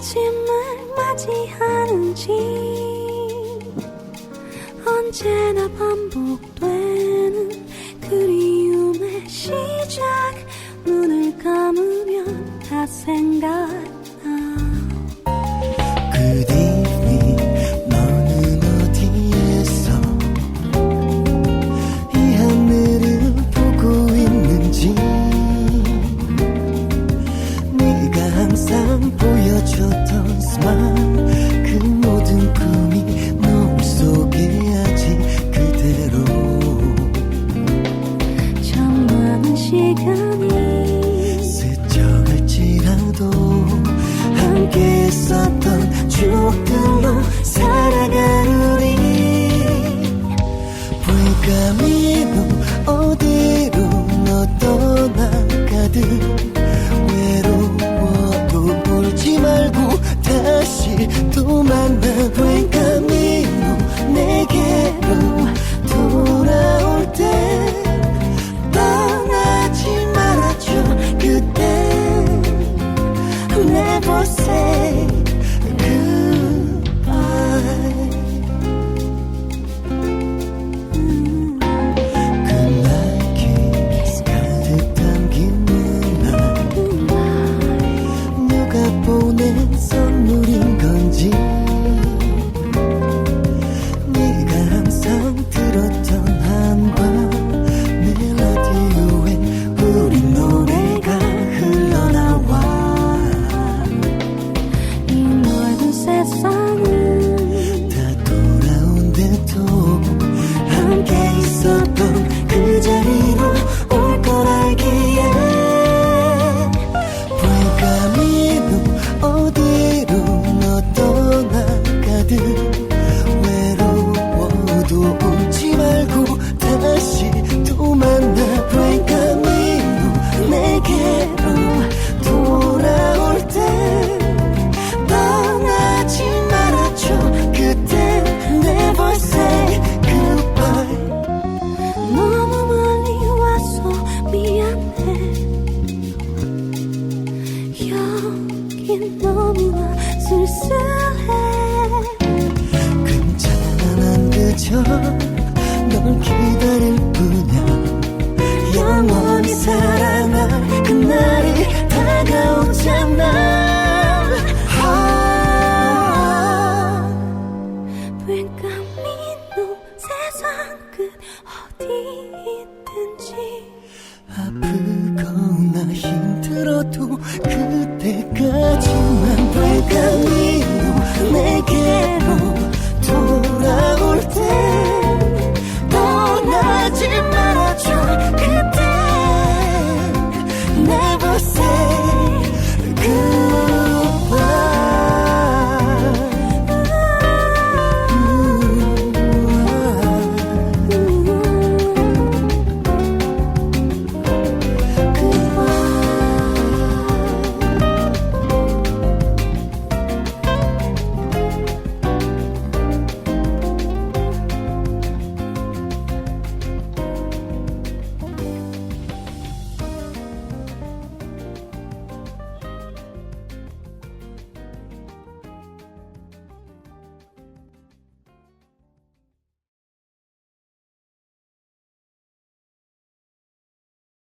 아침을 맞이하는지 언제나 반복되는 그리움의 시작. 눈을 감으면 다 생각 있었던 추억들로 살아가는 우리. 불감이 잊어 널 기다릴 뿐이야. 영원히 사랑할 그날이 다가오잖아. 아. 불감이노 세상 끝 어디 있든지. 아프거나 힘들어도 그때까지